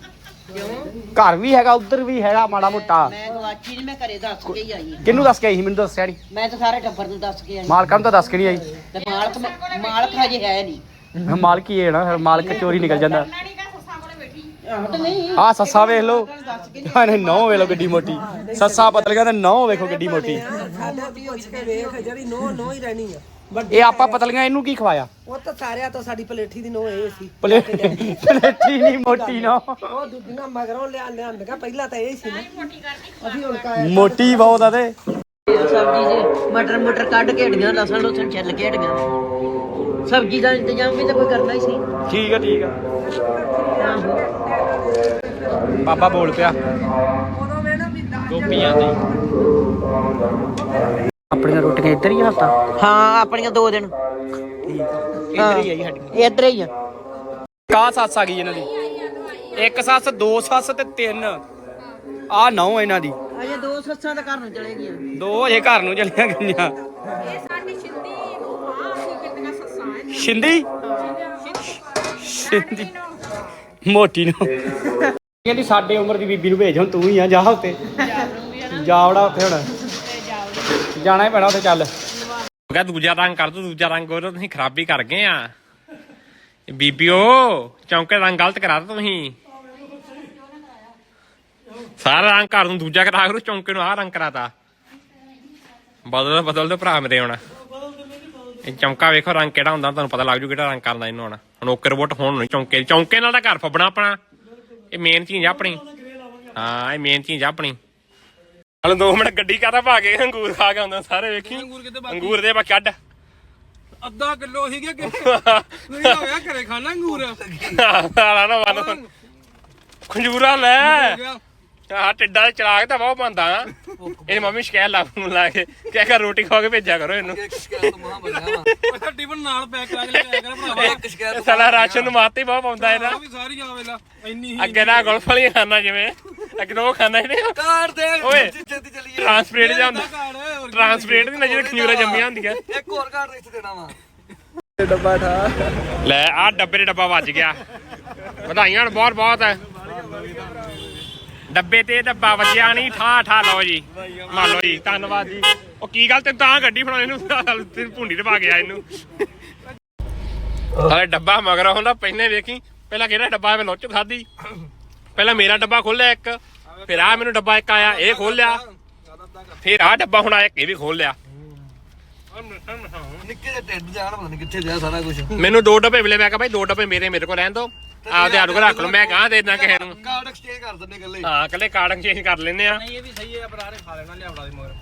ਘਰ ਵੀ ਹੈਗਾ ਉੱਧਰ ਵੀ ਹੈਗਾ ਮਾੜਾ ਮੋਟਾ। ਮੈਂ ਗਵਾਚੀ ਨਹੀਂ ਮੈਂ ਘਰੇ ਦੱਸ ਕੇ ਹੀ ਆਈ ਕਿਹਨੂੰ ਦੱਸ ਕੇ ਆਈ ਸੀ? ਮੈਨੂੰ ਦੱਸਿਆ ਨਹੀਂ ਮੈਂ ਤਾਂ ਸਾਰੇ ਟੱਬਰ ਨੂੰ ਦੱਸ ਕੇ ਆਈ ਮਾਲਕਾਂ ਨੂੰ ਤਾਂ ਦੱਸ ਕੇ ਨਹੀਂ ਆਈ। ਤੇ ਮਾਲਕ ਮਾਲਕ ਹਜੇ ਹੈ ਨਹੀਂ ਮਾਲਕ ਹੀ ਹੈ ਨਾ ਫਿਰ ਮਾਲਕ ਚੋਰੀ ਨਿਕਲ ਜਾਂਦਾ। ਆਹੋ ਤੇ ਨਹੀਂ। ਆ ਸੱਸਾ ਵੇਖ ਲਓ। ਹਾਂ ਨੌ ਵੇਖ ਲਓ ਗੱਡੀ ਮੋਟੀ। ਸੱਸਾ ਬਦਲ ਗਿਆ ਤੇ ਨੌ ਵੇਖੋ ਗੱਡੀ ਮੋਟੀ। ਇਹ ਆਪਾਂ ਪਤਲੀਆਂ ਇਹਨੂੰ ਕੀ ਖਵਾਇਆ? ਉਹ ਤਾਂ ਸਾਰਿਆਂ ਤੋਂ ਸਾਡੀ ਪਲੇਠੀ ਦੀ ਨੋ ਇਹ ਸੀ। ਪਲੇਟ (laughs) ਪਲੇਟੀ ਨਹੀਂ ਮੋਟੀ ਨਾ ਉਹ ਦੂਜੀਆਂ ਮਗਰੋਂ ਲਿਆ ਲਿਆਂਦੀਆਂ ਪਹਿਲਾਂ ਤਾਂ ਇਹ ਸੀ ਨਾ। ਅਸੀਂ ਹੁਣ ਕਾ ਮੋਟੀ ਬਹੁਤ ਆ ਤੇ। ਸਬਜ਼ੀ ਜੇ ਮਟਰ ਮਟਰ ਕੱਢ ਕੇ ਹਟੀਆਂ ਲਸਣ ਲਸਣ ਛਿੱਲ ਕੇ ਹਟੀਆਂ। ਸਬਜ਼ੀ ਦਾ ਇੰਤਜ਼ਾਮ ਵੀ ਤਾਂ ਕੋਈ ਕਰਨਾ ਹੀ ਸੀ। ਠੀਕ ਆ ਠੀਕ ਆ। ਪਾਪਾ ਬੋਲ ਪਿਆ। ਗੋਪੀਆਂ ਦੀ। ਆਪਣੀਆਂ ਰੋਟੀਆਂ ਇੱਧਰ ਹੀ ਹਫਤਾ। ਹਾਂ ਆਪਣੀਆਂ ਦੋ ਦਿਨ। ਇੱਧਰ ਹੀ ਆਈ ਸਾਡੀ। ਇੱਧਰ ਹੀ ਆ। ਕਾ ਸੱਸ ਆ ਗਈ ਇਹਨਾਂ ਦੀ। ਇੱਕ ਸੱਸ ਦੋ ਸੱਸ ਤੇ ਤਿੰਨ। ਆ ਨੌ ਇਹਨਾਂ ਦੀ। ਅਜੇ ਦੋ ਸੱਸਾਂ ਤਾਂ ਘਰ ਨੂੰ ਚਲੇ ਗਈਆਂ। ਦੋ ਅਜੇ ਘਰ ਨੂੰ ਚਲੀਆਂ ਗਈਆਂ। ਸ਼ਿੰਦੀ ਸ਼ਿੰਦੀ? ਮੋਟੀ ਨੂੰ। ਕਹਿੰਦੀ ਸਾਡੇ ਉਮਰ ਦੀ ਬੀਬੀ ਨੂੰ ਭੇਜ ਹੁਣ ਤੂੰ ਹੀ ਆ ਜਾ ਉੱਤੇ। ਜਾ ਵੜਾ ਉੱਥੇ ਹੁਣ। ਜਾਣਾ ਹੀ ਪੈਣਾ ਉੱਥੇ ਚੱਲ। ਹੋ ਗਿਆ ਦੂਜਾ ਰੰਗ ਕਰ ਦੋ, ਦੂਜਾ ਰੰਗ ਉਹ ਤੁਸੀਂ ਖਰਾਬੀ ਕਰ ਗਏ ਆ। ਇਹ ਬੀਬੀਓ, ਚੌਂਕੇ ਰੰਗ ਗਲਤ ਕਰਾ ਤਾ ਤੁਸੀਂ। ਸਾਰਾ ਰੰਗ ਕਰ ਦੂੰ ਦੂਜਾ ਕਰਾ ਕਰੋ, ਚੌਂਕੇ ਨੂੰ ਆਹ ਰੰਗ ਕਰਾਤਾ। ਬਦਲ ਬਦਲ ਦੋ ਭਰਾ ਮੇਰੇ ਹੁਣ। ਇਹ ਚੌਂਕਾ ਵੇਖੋ ਰੰਗ ਕਿਹੜਾ ਹੁੰਦਾ, ਤੁਹਾਨੂੰ ਪਤਾ ਲੱਗ ਜੂ ਕਿਹੜਾ ਰੰਗ ਕਰਨਾ ਇਹਨੂੰ ਹੁਣ। ਹੁਣ ਓਕਰ ਬੋਟ ਹੋਣ ਨਹੀਂ ਚੌਂਕੇ ਚੌਂਕੇ ਨਾਲ ਤਾਂ ਘਰ ਫੱਬਣਾ ਆਪਣਾ। ਇਹ ਮੇਨ ਚੀਜ਼ ਆ ਆਪਣੀ। ਹਾਂ, ਇਹ ਮੇਨ ਚੀਜ਼ ਆ ਆਪਣੀ। ਹਲ ਦੋ ਮਿੰਟ ਗੱਡੀ ਕਾਹਦਾ ਭਾ ਕੇ ਅੰਗੂਰ ਖਾ ਕੇ ਆਉਂਦਾ ਸਾਰੇ ਵੇਖੀ। ਅੰਗੂਰ ਦੇ ਬਾਕੀ ਅੱਡ ਅੱਧਾ ਕਿਲੋ ਸੀਗੇ ਕਿ ਨਹੀਂ (laughs) ਹੋਇਆ ਘਰੇ ਖਾਣਾ ਅੰਗੂਰ। ਆਲਾ ਨਾ ਬੰਨ। ਖੰਜੂਰਾ ਲੈ। ਆ ਟਿੱਡਾ ਦੇ ਚਲਾਕ ਤਾਂ ਬਹੁਤ ਬੰਦਾ ਇਹ ਮੰਮੀ ਸ਼ਿਕਾਇਤ ਲਾ ਨੂੰ ਲਾ ਕੇ। ਕਹਿ ਕਰ ਰੋਟੀ ਖਵਾ ਕੇ ਭੇਜਿਆ ਕਰੋ ਇਹਨੂੰ। ਟਿਫਨ ਨਾਲ ਪੈਕ ਕਰਾ ਕੇ ਲੈ ਕੇ ਆਇਆ ਕਰ ਇਹ ਸਾਲਾ ਰਾਸ਼ਨ ਨੂੰ ਮਾਤੇ ਬਹੁਤ ਪਾਉਂਦਾ ਇਹਦਾ। ਵੀ ਸਾਰੀ ਆ ਵੇਲਾ। ਇੰਨੀ ਅੱਗੇ ਨਾ ਗੋਲਫ ਵਾਲੀ ਖਾਣਾ ਜਿਵੇਂ। ਅੱਗੇ ਉਹ ਖਾਂਦਾ ਹੀ ਨਹੀਂ ਕਾਰ ਦੇ ਓਏ ਜਲਦੀ ਚਲੀਏ ਟ੍ਰਾਂਸਪਰੇਟ ਜਿਹਾ ਹੁੰਦਾ। ਟ੍ਰਾਂਸਪਰੇਟ ਦੀ ਨਜ਼ਰ ਖੰਜੂਰਾ ਜੰਮੀਆਂ ਹੁੰਦੀਆਂ। ਇੱਕ ਹੋਰ ਕਾਰ ਇੱਥੇ ਦੇਣਾ ਵਾ। ਲੈ ਆ ਡੱਬੇ ਦੇ ਡੱਬਾ ਵੱਜ ਗਿਆ। ਵਧਾਈਆਂ ਹੋਣ ਬਹੁਤ ਬਹੁਤ ਡੱਬੇ ਤੇ ਡੱਬਾ ਵੱਜਿਆ ਨਹੀਂ। ਠਾ ਠਾ ਲਓ ਜੀ। ਮੰਨ ਲਓ ਜੀ ਧੰਨਵਾਦ ਜੀ। ਉਹ ਕੀ ਗੱਲ ਤੇ ਤਾਂ ਗੱਡੀ ਫੜਾਉਣ ਇਹਨੂੰ? ਤੈਨੂੰ ਭੁੰਡੀ ਤੇ ਪਾ ਗਿਆ ਇਹਨੂੰ। ਹਲੇ ਡੱਬਾ ਮਗਰ ਹੁੰਦਾ ਪਹਿਲੇ ਵੇਖੀ। ਪਹਿਲਾਂ ਕਿਹੜਾ ਡੱਬਾ ਮੈਂ ਲੁੱਚ ਖਾਦੀ ਪਹਿਲਾਂ ਮੇਰਾ ਡੱਬਾ ਖੋਲਿਆ ਇੱਕ ਫਿਰ ਆ ਮੈਨੂੰ ਡੱਬਾ ਇੱਕ ਆਇਆ ਇਹ ਖੋਲਿਆ ਫਿਰ ਆ ਡੱਬਾ ਹੁਣ ਆਇਆ ਇੱਕ ਇਹ ਵੀ ਖੋਲ ਲਿਆ। ਨਿੱਕੇ ਜਿਹੇ ਢਿੱਡ ਜਾਣ ਪਤਾ ਨਹੀਂ ਕਿੱਥੇ ਜਾ ਸਾਰਾ ਕੁਝ ਮੈਨੂੰ ਦੋ ਡੱਬੇ ਮਿਲੇ ਮੈਂ ਕਿਹਾ ਭਾਈ ਦੋ ਡੱਬੇ ਮੇਰੇ ਮੇਰੇ ਕੋਲ ਰਹਿਣ ਦੋ। ਆਪਦੇ ਆੜੂ ਰੱਖ ਲਓ ਮੈਂ ਕਹਾਂ ਦੇ ਦਿੰਦਾ ਕਿਸੇ ਨੂੰ। ਕਾਰਡ ਐਕਸਚੇਂਜ ਕਰ ਦਿੰਦੇ ਗੱਲੇ ਹਾਂ ਕੱਲੇ ਕਾਰਡ ਐਕਸਚੇਂਜ ਕਰ ਲੈਨੇ ਆ। ਇਹ ਵੀ ਸਹੀ ਹੈ ਪਰ ਆਰੇ ਖਾ ਲੈਣਾ ਲਿਆਵੜਾ ਦੇ ਮਗਰ।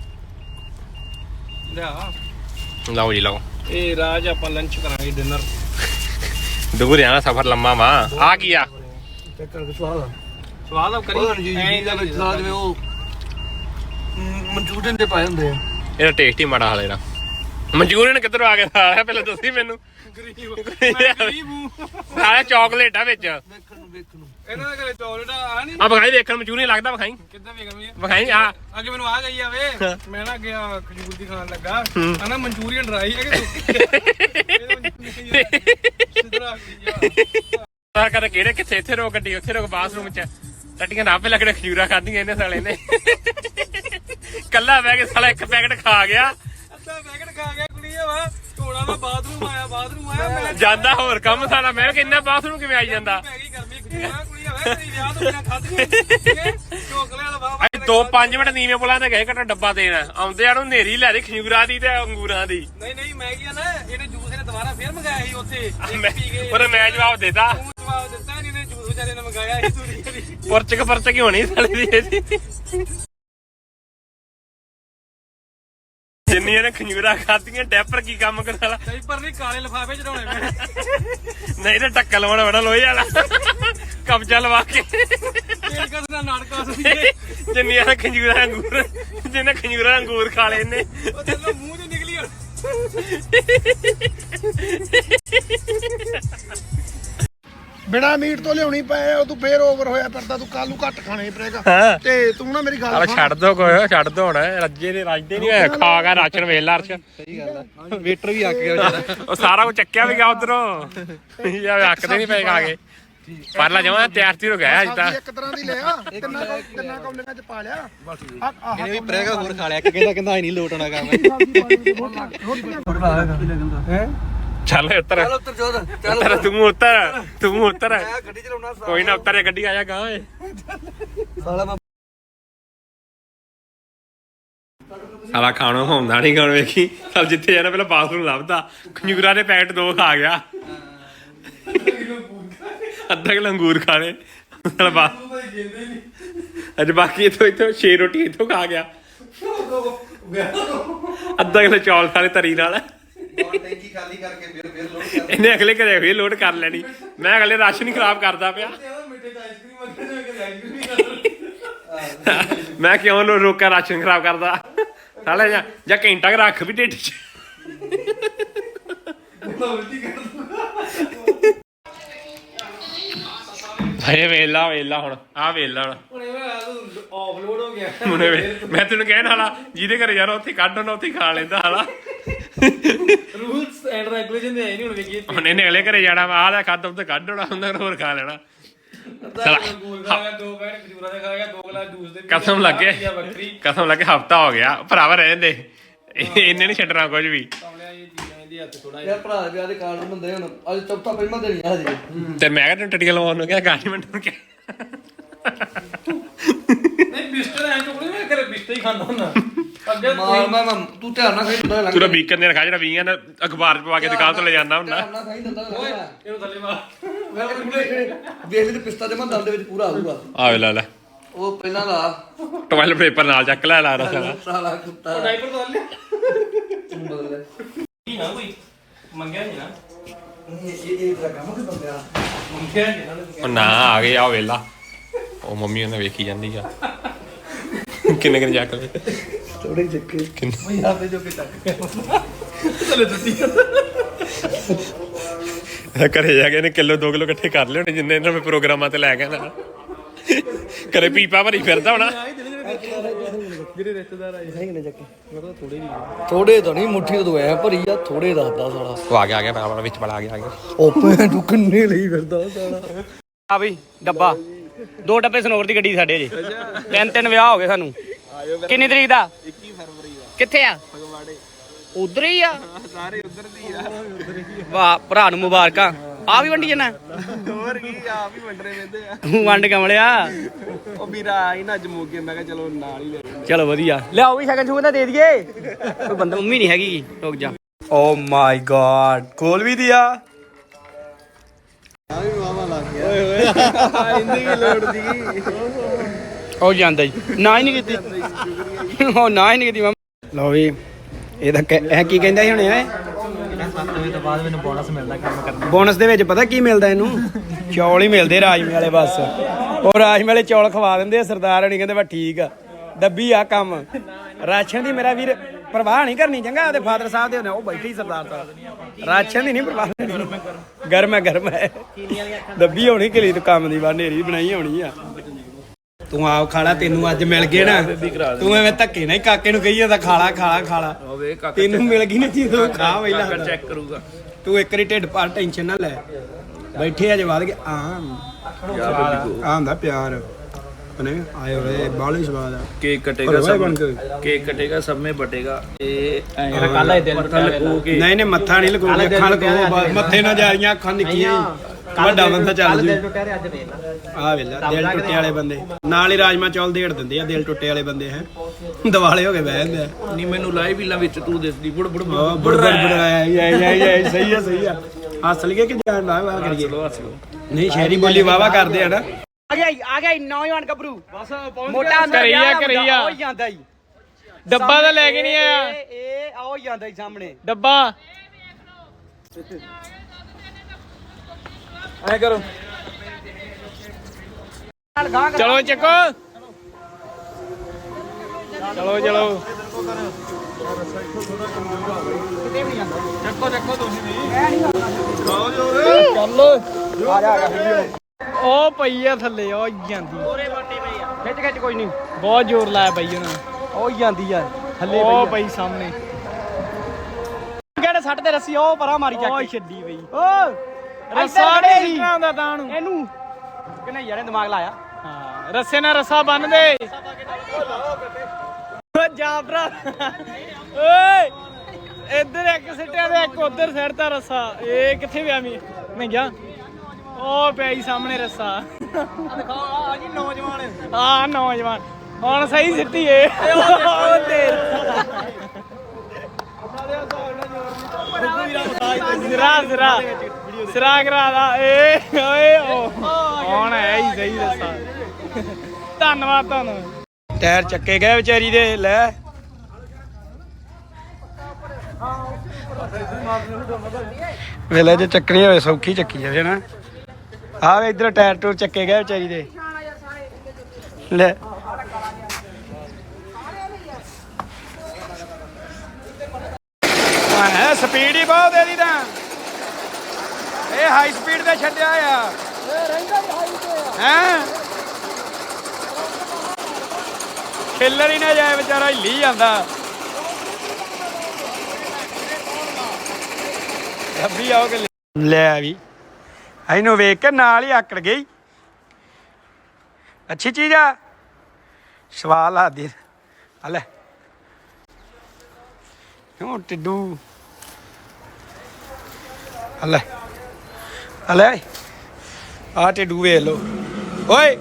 ਲਿਆ। ਲਓ ਜੀ ਲਓ। ਇਹ ਰਾਜ ਆਪਾਂ ਲੰਚ ਕਰਾਂਗੇ ਡਿਨਰ ਦੂਰ ਜਾਣਾ ਸਫ਼ਰ ਲੰਮਾ ਵਾ। ਆ ਕੀ ਆ? ਸਵਾਦ ਆ। ਕਰੀ? ਐਂ ਦਾ ਵਿੱਚ ਲਾ ਜਿਵੇਂ ਉਹ ਮਨਚੂਰੀਅਨ ਦੇ ਪਾਏ ਹੁੰਦੇ ਆ। ਇਹਦਾ ਟੇਸਟ ਹੀ ਮਾੜਾ ਹਾਲੇ ਦਾ ਮਨਚੂਰੀਅਨ ਕਿੱਧਰੋਂ ਆ ਗਿਆ ਸਾਰਾ ਪਹਿਲਾਂ ਦੱਸੀ ਮੈਨੂੰ। ਸਾਰਾ ਚਾਕਲੇਟ ਆ ਵਿੱਚ। ਵੇਖਣ ਨੂੰ ਵੇਖਣ ਨੂੰ। ਇਹਨਾਂ ਦੇ ਘਰੇ ਚੌਲੇਟ ਆ ਨਹੀਂ ਆ ਵਿਖਾਈ ਵੇਖਣ ਮਨਚੂਰੀਅਨ ਲੱਗਦਾ ਵਿਖਾਈ। ਕਿੱਦਾਂ ਵੇਖਣ ਵੀ ਵਿਖਾਈ ਆ। ਅੱਗੇ ਮੈਨੂੰ ਆ ਗਈ ਆਵੇ ਮੈਂ ਨਾ ਗਿਆ ਖਜੂਰ ਦੀ ਖਾਣ ਲੱਗਾ। ਹਨਾ ਮਨਚੂਰੀਅਨ ਡਰਾਈ ਹੈ ਕਿ (laughs) ਸਿੱਧਰਾ ਗਈ ਤਾਂ ਕਰ ਕਿਹੜੇ ਕਿੱਥੇ ਇੱਥੇ ਰੋਕ ਗੱਡੀ ਉੱਥੇ ਰੋਕ ਬਾਥਰੂਮ ਚ। ਟੱਟੀਆਂ ਨਾ ਆਪੇ ਲੱਗਣੇ ਖਜੂਰਾ ਖਾਧੀਆਂ ਇਹਨੇ ਸਾਲੇ ਨੇ। ਕੱਲਾ ਬਹਿ ਕੇ ਸਾਲਾ ਇੱਕ ਪੈਕਟ ਖਾ ਗਿਆ। ਅੱਧਾ ਪੈਕਟ ਖਾ ਗਿਆ ਕੁੜੀਏ ਵਾ ਢੋੜਾ ਦਾ ਬਾਥਰੂਮ ਆਇਆ ਬਾਥਰੂਮ ਆਇਆ ਮੈਂ ਜਾਂਦਾ ਹੋਰ ਕੰਮ ਸਾਲਾ ਮੈਂ ਕਿ ਇੰਨਾ ਬਾਥਰੂਮ ਕਿਵੇਂ ਆਈ ਜਾਂਦਾ? ਪੈ ਗਈ ਗਰਮੀ ਖਜੂਰਾ ਕੁੜੀਏ ਵਾ ਤੇਰੀ ਵਿਆਹ ਤੋਂ ਬਿਨਾ ਖਾਧੀਆਂ ਚੋਕਲੇ ਵਾਲਾ ਬਾਬਾ ਅੱਜ 2-5 ਮਿੰਟ ਨੀਵੇਂ ਪੁਲਾਂ ਤੇ ਗਏ ਘਟਾ ਡੱਬਾ ਦੇਣ। ਆਉਂਦੇ ਆ ਨੂੰ ਨੇਰੀ ਲੈ ਦੇ ਖਜੂਰਾ ਦੀ ਤੇ ਅੰਗੂਰਾਂ ਦੀ। ਨਹੀਂ ਨਹੀਂ ਮੈਂ ਗਿਆ ਨਾ ਇਹਨੇ ਜੂਸ ਇਹਨੇ ਦੁਬਾਰਾ ਫੇਰ ਮੰਗਾਇਆ ਸੀ ਉੱਥੇ ਪਰ ਮੈਂ ਜਵਾਬ ਦੇਤਾ। ਜਵਾਬ ਦਿੱਤਾ ਨਹੀਂ ਇਹਨੇ ਜੂਸ ਵਿਚਾਰੇ ਨੇ ਮੰਗਾਇਆ ਸੀ ਤੂੰ ਨਹੀਂ ਪੁਰਚਕ ਪਰਚਕ ਹੀ ਹੋਣੀ ਸਾਲੇ ਦੀ ਇਹਦੀ ਜਿੰਨੀ ਇਹਨੇ ਖਜੂਰਾ ਖਾਧੀਆਂ ਡੈਪਰ ਕੀ ਕੰਮ ਕਰਨ ਵਾਲਾ ਸਹੀ ਪਰ ਨਹੀਂ ਕਾਲੇ ਲਫਾਫੇ ਚੜਾਉਣੇ ਮੈਂ ਨਹੀਂ ਤੇ ਟੱਕਾ ਲਵਾਉਣਾ ਬੜਾ ਲੋਹੇ ਵਾਲਾ। ਕਬਜ਼ਾ ਲਵਾ ਕੇ। ਤੇਲ ਕਸ ਦਾ ਨਾਟਕਾ ਸੀ ਜਿੰਨੀਆਂ ਨੇ ਖੰਜੂਰਾ ਅੰਗੂਰ ਜਿਹਨੇ ਖੰਜੂਰਾ ਅੰਗੂਰ ਖਾ ਲਏ ਨੇ ਉਹ ਤੇਰੇ ਮੂੰਹ ਚੋਂ ਨਿਕਲੀ ਹੁਣ ਬਿਨਾ ਮੀਟ ਤੋਂ ਲਿਆਉਣੀ ਪਏ ਉਹ ਤੂੰ ਫੇਰ ਓਵਰ ਹੋਇਆ ਫਿਰਦਾ ਤੂੰ ਕੱਲ ਨੂੰ ਘੱਟ ਖਾਣੇ ਹੀ ਪਏਗਾ। ਹਾਂ। ਤੇ ਤੂੰ ਨਾ ਮੇਰੀ ਗੱਲ ਛੱਡ ਦੋ ਕੋਈ ਛੱਡ ਦੋ ਹੁਣ ਰੱਜੇ ਦੇ ਰੱਜਦੇ ਨਹੀਂ ਹੋਏ ਖਾ ਗਿਆ ਰਾਸ਼ਨ ਵੇਲਾ ਅਰਸ਼ ਵੇਟਰ ਵੀ ਅੱਕ ਗਿਆ ਵਿਚਾਰਾ। ਉਹ ਸਾਰਾ ਕੁਝ ਚੱਕਿਆ ਵੀ ਗਿਆ ਉਧਰੋਂ। ਯਾਰ ਅੱਕਦੇ ਨਹੀਂ ਪਏ ਖਾ ਕੇ। ਪਰ ਲਾ ਜਮਾ ਤਿਆਰ ਤਿਰ ਹੋ ਗਿਆ ਅੱਜ ਤਾਂ। ਇੱਕ ਤਰ੍ਹਾਂ ਦੀ ਲਿਆ ਕਿੰਨਾ ਕੌ- ਕਿੰਨਾ ਕੌਲੀਆਂ ਚ ਪਾ ਲਿਆ। ਆਹ ਇਹਨੇ ਵੀ ਪ੍ਰੈਗਾ ਹੋਰ ਖਾ ਲਿਆ ਕਿ ਕਹਿੰਦਾ ਕਹਿੰਦਾ ਹੀ ਨਹੀਂ ਲੋਟਣਾ ਕੰਮ। ਚੱਲ ਉੱਤਰ। ਉੱਤਰ ਜੋਦ ਉੱਤਰ ਤੂੰ ਉੱਤਰ ਤੂੰ ਉੱਤਰ। ਗੱਡੀ ਚਲਾਉਣਾ ਕੋਈ ਨਾ ਉੱਤਰ ਗੱਡੀ ਆ ਜਾ ਗਾਂ ਓਏ। ਸਾਲਾ ਮੈਂ ਸਾਲਾ ਖਾਣੋਂ ਹੁੰਦਾ ਨਹੀਂ ਖਾਣ ਵੇਖੀ। ਸਭ ਜਿੱਥੇ ਜਾਣਾ ਪਹਿਲਾਂ ਬਾਥਰੂਮ ਲੱਭਦਾ। ਖੰਜੂਰਾ ਦੇ ਪੈਕਟ ਦੋ ਖਾ ਗਿਆ। ਅੱਧਾ ਕਿਲੋ ਅੰਗੂਰ ਖਾ ਲਏ। ਸਾਲਾ ਬਾ ਅੱਜ ਬਾਕੀ ਇਥੋਂ ਇਥੋਂ ਛੇ ਰੋਟੀ ਇਥੋਂ ਖਾ ਗਿਆ। ਅੱਧਾ ਕਿਲੋ ਚੌਲ ਖਾ ਲਏ ਤਰੀ ਨਾਲ। ਟੈਂਕੀ ਖਾਲੀ ਕਰਕੇ ਫਿਰ ਫਿਰ ਲੋਡ ਇਹਨੇ ਅਗਲੇ ਘਰੇ ਫੇਰ ਲੋਡ ਕਰ ਲੈਣੀ। ਮੈਂ ਅਗਲੇ ਰਾਸ਼ਨ ਹੀ ਖਰਾਬ ਕਰਦਾ ਪਿਆ। ਮਿੱਠੇ ਦਾ ਆਈਸਕ੍ਰੀਮ ਮੰਗਦੇ ਕਿ ਆਈਸਕ੍ਰੀਮ ਮੈਂ ਕਿਉਂ ਲੋ ਰੋਕਾ ਰਾਸ਼ਨ ਖਰਾਬ ਕਰਦਾ? ਸਾਲਾ ਜਾਂ ਜਾਂ ਘੰਟਾ ਕੁ ਰੱਖ ਵੀ ਢਿੱਡ 'ਚ। ਹਏ ਵੇਲਾ ਵੇਲਾ ਹੁਣ। ਆ ਵੇਲਾ ਹੁਣ। ਆਫ ਲੋਡ ਹੋ ਗਿਆ। ਵੇ ਮੈਂ ਤੈਨੂੰ ਕਹਿਣ ਵਾਲਾ ਜਿਹਦੇ ਘਰੇ ਯਾਰ ਉੱਥੇ ਕੱਢ ਉਹਨਾਂ ਉੱਥੇ ਹੀ ਖਾ ਲੈਂਦਾ ਹਾਲਾ ਰੂਲਸ ਐਂਡ ਰੈਗੂਲੇਸ਼ਨ ਦੇ ਆਈ ਨਹੀਂ ਹੁਣ ਵੇਖੀ ਹੁਣ ਇਹਨੇ ਅਗਲੇ ਘਰੇ ਜਾਣਾ ਆਹ ਲੈ ਖਾਦ ਉੱਤੇ ਕੱਢ ਹੋਣਾ ਹੁੰਦਾ ਹੋਰ ਖਾ ਲੈਣਾ ਸਾਲਾ ਗੋਲ ਦੋ ਪੈਕਟ ਖਜੂਰਾ ਦੇ ਖਾ ਗਿਆ ਦੋ ਗਲਾਸ ਜੂਸ ਦੇ ਕਸਮ ਲੱਗੇ ਕਸਮ ਲੱਗੇ ਹਫਤਾ ਹੋ ਗਿਆ ਭਰਾਵਾ ਰਹਿੰਦੇ ਇਹਨੇ ਨਹੀਂ ਛੱਡਣਾ ਕੁਝ ਵੀ ਦੇ ਦੇ ਤੇ ਮੈਂ ਕਿਹਾ ਟਟੀਆਂ ਲਵਾਉਣ ਨੂੰ ਕਿਹਾ ਗਾੜੀ ਮੈਨੂੰ ਨੂੰ ਕਿਹਾ ਨਹੀਂ ਬਿਸਟਰ ਐਂ ਚੁਕੜੀ ਮੈਂ ਘਰੇ ਬਿਸਟਰ ਹੀ ਖਾਂਦਾ ਹੁੰਦਾ ਅੱਗੇ ਮਾਰ ਮੈਂ ਤੂੰ ਧਿਆਨ ਨਾਲ ਖਾਈ ਦਿੰਦਾ ਤੂੰ ਤਾਂ ਵੀਕਨ ਦੇ ਰਖਾ ਜਿਹੜਾ ਵੀਆਂ ਅਖਬਾਰ ਚ ਪਵਾ ਕੇ ਦੁਕਾਨ ਤੋਂ ਲੈ ਜਾਂਦਾ ਹੁੰਦਾ। ਧਿਆਨ ਨਾਲ ਖਾਈ ਦਿੰਦਾ ਓਏ ਇਹਨੂੰ ਥੱਲੇ ਮਾਰ। ਮੈਂ ਵੇਖ ਲਈ ਪਿਸਤਾ ਜਮਾ ਦੰਦ ਦੇ ਵਿੱਚ ਪੂਰਾ ਆਊਗਾ। ਆ ਵੇ ਲਾ ਲੈ। ਉਹ ਪਹਿਲਾਂ ਲਾ। ਟਵਾਇਲ ਪੇਪਰ ਨਾਲ ਚੱਕ ਲੈ ਲਾ ਰਹਾ ਸਾਲਾ ਸਾਲਾ ਕੁੱਤਾ। ਡਾਈਪਰ ਤੋਂ ਲੈ ਤੂੰ ਬਦਲ ਲੈ। ਨਹੀਂ ਨਾ ਕੋਈ? ਮੰਗਿਆ ਨਹੀਂ ਨਾ। ਇਹ ਇਹ ਤੇਰਾ ਕੰਮ ਕਿ ਬੰਦਿਆ? ਮੰਗਿਆ ਨਹੀਂ ਨਾ। ਉਹ ਨਾ ਆ ਗਏ ਆ ਵੇਲਾ। ਉਹ ਮੰਮੀ ਉਹਨੇ ਵੇਖੀ ਜਾਂਦੀ ਆ। ਕਿੰਨੇ ਕਿੰਨੇ ਜਾ ਕੇ ਥੋੜੇ ਚੱਕੇ ਕਿੰਨੇ? ਮੈਂ ਆਪੇ ਜੋ ਕਿ ਚੱਕ ਘਰੇ ਜਾ ਕੇ ਇਹਨੇ ਕਿਲੋ 2 ਕਿਲੋ ਇਕੱਠੇ ਕਰ ਲਿਓਣੇ ਜਿੰਨੇ ਇਹਨਾਂ ਮੈਂ ਪ੍ਰੋਗਰਾਮਾਂ ਤੇ ਲੈ ਗਿਆ ਨਾ ਘਰੇ ਪੀਪਾ ਭਰੀ ਫਿਰਦਾ ਹੋਣਾ। ਜਿਹੜੇ ਰਿਸ਼ਤੇਦਾਰ ਆਏ। ਨਹੀਂ ਕਿਨੇ ਚੱਕੇ। ਮੈਂ ਤਾਂ ਥੋੜੇ ਨਹੀਂ ਥੋੜੇ ਤਾਂ ਨਹੀਂ ਮੁੱਠੀ ਤੋਂ ਐ ਭਰੀ ਆ ਥੋੜੇ ਦੱਸਦਾ ਸਾਲਾ। ਉਹ ਆ ਗਿਆ ਆ ਗਿਆ ਭਰਾ ਵਿੱਚ ਬੜਾ ਆ ਗਿਆ ਆ ਗਿਆ। ਓਪੇ ਤੂੰ ਕਿੰਨੇ ਲਈ ਫਿਰਦਾ ਸਾਲਾ। ਆ ਬਈ ਡੱਬਾ। ਦੋ ਡੱਬੇ ਸਨੋਰ ਦੀ ਗੱਡੀ ਸਾਡੇ ਅਜੇ ਤਿੰਨ ਤਿੰਨ ਵਿਆਹ ਹੋ ਗਏ ਸਾਨੂੰ। ਕਿੰਨੀ ਤਰੀਕ ਦਾ? 21 ਫਰਵਰੀ ਦਾ। ਕਿੱਥੇ ਆ? ਫਗਵਾੜੇ। ਉਧਰ ਹੀ ਆ। ਸਾਰੇ ਉਧਰ ਦੀ ਆ। ਵਾਹ ਭਰਾ ਨੂੰ ਮੁਬਾਰਕਾਂ। ਆ ਵੀ ਵੰਡੀ ਜਨਾ? ਹੋਰ ਕੀ ਆਪ ਹੀ ਵੰਡਰੇ ਵੇਂਦੇ ਆ। ਤੂੰ ਵੰਡ ਕਮਲਿਆ? ਉਹ ਵੀਰਾ ਆਈ ਨਾ ਅੱਜ ਮੋਗੇ ਮੈਂ ਕਿਹਾ ਚਲੋ ਨਾਲ ਹੀ ਲੈ ਜਾਂਦੇ। ਚਲੋ ਵਧੀਆ। ਲਿਆਓ ਵੀ ਸ਼ਗਨ ਸ਼ੁਗਨ ਤਾਂ ਦੇ ਦਈਏ। ਕੋਈ ਬੰਦਾ ਮੰਮੀ ਨਹੀਂ ਹੈਗੀ। ਰੁਕ ਜਾ। ਓ ਮਾਈ ਗॉड ਕੋਲ ਵੀ ਦਿਆ। ਇੰਦੀ ਕੀ ਲੋੜ ਸੀਗੀ। ਉਹ ਜਾਂਦਾ ਜੀ। ਨਾ ਹੀ ਨਹੀਂ ਕੀਤੀ। ਉਹ ਨਾ ਹੀ ਨਹੀਂ ਕੀਤੀ ਮੰਮੀ ਲਓ ਵੀ, ਇਹ ਤਾਂ ਕਹਿ- ਇਹ ਕੀ ਕਹਿੰਦਾ ਸੀ ਹੁਣੇ ਓਏ 7 ਵਜੇ ਤੋਂ ਬਾਅਦ ਮੈਨੂੰ ਬੋਨਸ ਮਿਲਦਾ ਕੰਮ ਕਰਨ ਬੋਨਸ ਦੇ ਵਿੱਚ ਪਤਾ ਕੀ ਮਿਲਦਾ ਇਹਨੂੰ? ਚੌਲ ਹੀ ਮਿਲਦੇ ਰਾਜਮੇ ਵਾਲੇ ਬਸ। ਉਹ ਰਾਜਮੇ ਵਾਲੇ ਚੌਲ ਖਵਾ ਦਿੰਦੇ ਆ ਸਰਦਾਰ ਹਣੀ, ਕਹਿੰਦੇ ਬਾ ਠੀਕ ਆ। ਡੱਬੀ ਆ ਕੰਮ। ਰਾਸ਼ਨ ਦੀ ਮੇਰਾ ਵੀਰ ਪ੍ਰਵਾਹ ਨਹੀਂ ਕਰਨੀ, ਚੰਗਾ, ਉਹਦੇ ਫਾਦਰ ਸਾਹਿਬ ਦੇ ਹੋਣੇ ਉਹ ਬੈਠੇ ਹੀ ਸਰਦਾਰ ਸਾਹਿਬ। ਰਾਸ਼ਨ ਦੀ ਨਹੀਂ ਪ੍ਰਵਾਹ ਕਰਨੀ। ਗਰਮ ਹੈ ਗਰਮ ਹੈ ਡੱਬੀ ਹੋਣੀ ਕਿਲੀ ਤੂੰ ਕੰਮ ਦੀ ਬਾ ਨੇਰੀ ਬਣਾਈ ਹੋਣੀ ਆ। ਤੂੰ ਆਪ ਖਾਲਾ ਤੈਨੂੰ ਅੱਜ ਮਿਲ ਗਏ ਨਾ। ਤੂੰ ਐਵੇਂ ਧੱਕੇ ਨਹੀਂ ਕਾਕੇ ਨੂੰ ਕਹੀ ਜਾਂਦਾ ਖਾਲਾ ਖਾਲਾ ਖਾਲਾ ਤੈਨੂੰ ਮਿਲ ਗਈ ਨਾ ਚੀਜ਼ ਖਾ ਪਹਿਲਾਂ ਚੈੱਕ ਕਰੂਗਾ। ਤੂੰ ਇੱਕ ਵਾਰੀ ਢਿੱਡ ਪਾਰ ਟੈਨਸ਼ਨ ਨਾ ਲੈ। ਬੈਠੇ ਅਜੇ ਵੱਧ ਕੇ ਆਂ ਆਂਦਾ ਪਿਆਰ। ਨੇ ਆਏ ਹੋਏ ਬਾਲੇ ਸਵਾਦ ਆ। ਕੇਕ ਕਟੇਗਾ ਸਭ ਕੇਕ ਕਟੇਗਾ ਸਭ ਮੇ ਬਟੇਗਾ ਇਹ ਮੇਰਾ ਕਾਲਾ ਹੀ ਦਿਲ ਨਹੀਂ ਨਹੀਂ ਮੱਥਾ ਨਹੀਂ ਲਗੋ ਅੱਖਾਂ ਲਗੋ ਮੱਥੇ ਨਾ ਜਾਈਆਂ ਅੱਖਾਂ ਨਿੱਕੀਆਂ। ਵੱਡਾ ਬੰਦਾ ਚੱਲ ਜੂ। ਦਿਲ ਟੁੱਟਿਆ ਤੇ ਅੱਜ ਵੇਖ ਲਾ। ਆ ਵੇਲਾ ਦਿਲ ਟੁੱਟੇ ਵਾਲੇ ਬੰਦੇ। ਨਾਲ ਹੀ ਰਾਜਮਾ ਚੌਲ ਦੇੜ ਦਿੰਦੇ ਆ ਦਿਲ ਟੁੱਟੇ ਵਾਲੇ ਬੰਦੇ ਹੈ। ਦਿਵਾਲੇ ਹੋ ਕੇ ਬਹਿ ਜਾਂਦੇ ਨਹੀਂ ਮੈਨੂੰ ਲਾਈਵ ਹੀਲਾਂ ਵਿੱਚ ਤੂੰ ਦਿਸਦੀ ਬੁੜ ਬੁੜ ਬੁੜ ਬੁੜ ਬੁੜ ਆਇਆ ਯਾ ਯਾ ਸਹੀ ਆ ਸਹੀ ਆ। ਹੱਸ ਲਈਏ ਕਿ ਜਾਨ ਨਾ ਵਾ ਕਰੀਏ? ਚਲੋ ਹੱਸ ਲਓ। ਨਹੀਂ ਸ਼ਹਿਰੀ ਬੋਲੀ ਵਾਵਾ ਕਰਦੇ ਆ ਨਾ। ਆ ਗਿਆ ਜੀ, ਆ ਗਿਆ ਜੀ, ਨੌਜਵਾਨ ਗੱਭਰੂ। ਬਸ ਮੋਟਾ ਅੰਦਰ ਕਰਈਆ, ਵਿਆਹ ਦਾ ਜਾਂਦਾ ਜੀ। ਡੱਬਾ ਤਾਂ ਲੈ ਕੇ ਨਹੀਂ ਆਇਆ। ਇਹ ਇਹ- ਆ ਜਾਂਦਾ ਜੀ ਸਾਹਮਣੇ। ਡੱਬਾ। ਐ ਕਰੋ। ਚਲੋ ਚੱਕੋ। ਚਲੋ ਚਲੋ। ਉਹ ਪਈ ਆ ਥੱਲੇ ਉਹ ਜਾਂਦੀ। ਖਿੱਚ ਖਿੱਚ ਕੋਈ ਨਹੀਂ। ਬਹੁਤ ਜ਼ੋਰ ਲਾਇਆ ਬਾਈ ਉਹਨਾਂ ਨੇ। ਉਹ ਜਾਂਦੀ ਆ। ਥੱਲੇ ਉਹ ਪਈ ਸਾਹਮਣੇ। ਕਿਹੜੇ ਸੱਟ ਤੇ ਰੱਸੀ ਉਹ ਪਰਾਂ ਮਾਰੀ ਚੱਕ ਉਹ। ਛੱਡੀ ਬਈ। ਓ ਰੱਸਾ ਨਹੀਂ ਸਿੱਟਣਾ ਹੁੰਦਾ ਤਾਂ ਨੂੰ ਇਹਨੂੰ ਕਿਨੇ ਯਾਰੇ ਦਿਮਾਗ ਲਾਇਆ। ਹਾਂ ਰੱਸੇ ਨਾਲ ਰੱਸਾ ਬੰਨ ਦੇ। ਓ ਜਾ ਭਰਾ। ਓਏ ਇੱਧਰ ਇੱਕ ਸਿੱਟਿਆ ਤੇ ਇੱਕ ਉਧਰ ਸਿੱਟਦਾ ਰੱਸਾ। ਇਹ ਕਿੱਥੇ ਪਿਆ ਮੀ ਮੈਂ ਗਿਆ। ਉਹ ਪਿਆ ਸਾਹਮਣੇ ਰੱਸਾ। ਦਿਖਾਓ ਆ ਜੀ ਨੌਜਵਾਨ। ਆ ਨੌਜਵਾਨ ਹੁਣ ਸਹੀ ਸਿੱਟੀ ਏ। ਉਹ ਤੇਰ ਸਿਰਾ ਸਿਰਾ ਸਿਰਾ ਕਰਾ ਦਾ, ਏ, ਓਏ, ਓ। ਹੁਣ ਹੈ ਹੀ ਸਹੀ ਰੱਸਾ ਧੰਨਵਾਦ ਤੁਹਾਨੂੰ। ਟਾਇਰ ਚੱਕੇ ਗਏ ਵਿਚਾਰੀ ਦੇ, ਲੈ। ਵੇਲੇ ਜੇ ਚੱਕਣੀ ਹੋਵੇ, ਸੌਖੀ ਚੱਕੀ ਜਾਵੇ ਨਾ ਆ ਵੇ ਇਧਰ ਟਾਇਰ ਟੂਰ ਚੱਕੇ ਗਏ ਵਿਚਾਰੀ ਦੇ। ਲੈ। ਹੈ? ਸਪੀਡ ਹੀ ਬਹੁਤ ਇਹਦੀ ਤਾਂ। ਇਹ ਹਾਈ ਸਪੀਡ ਤੇ ਛੱਡਿਆ ਆ। ਇਹ ਰਹਿੰਦਾ ਵੀ ਹਾਈ ਤੇ ਆ। ਹੈ? ਖੇਲਰ ਹੀ ਨਾ ਜਾਏ ਵਿਚਾਰਾ ਹਿੱਲੀ ਜਾਂਦਾ। ਰੱਬੀ ਆਓ ਕਿ ਲੈ। ਵੀ। ਇਹਨੂੰ ਵੇਖ ਕੇ ਨਾਲ ਹੀ ਆਕੜ ਗਈ। ਅੱਛੀ ਚੀਜ਼ ਆ। ਸਵਾਲ ਆ ਦੇ ਆ ਲੈ। ਕਿਉਂ ਟਿੱਡੂ? ਆ ਲੈ ਆ ਲੈ ਆ ਟਿੱਡੂ ਵੇਖ ਲੋ ਓਏ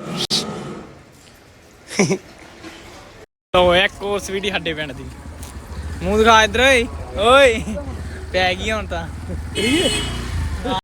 ਲੋ ਇੱਕ ਹੋਰ ਸਵੀਟੀ ਸਾਡੇ ਪਿੰਡ ਦੀ ਮੂੰਹ ਦਿਖਾ ਇੱਧਰ ਓਏ ਓਏ ਪੈ ਗਈ ਹੁਣ ਤਾਂ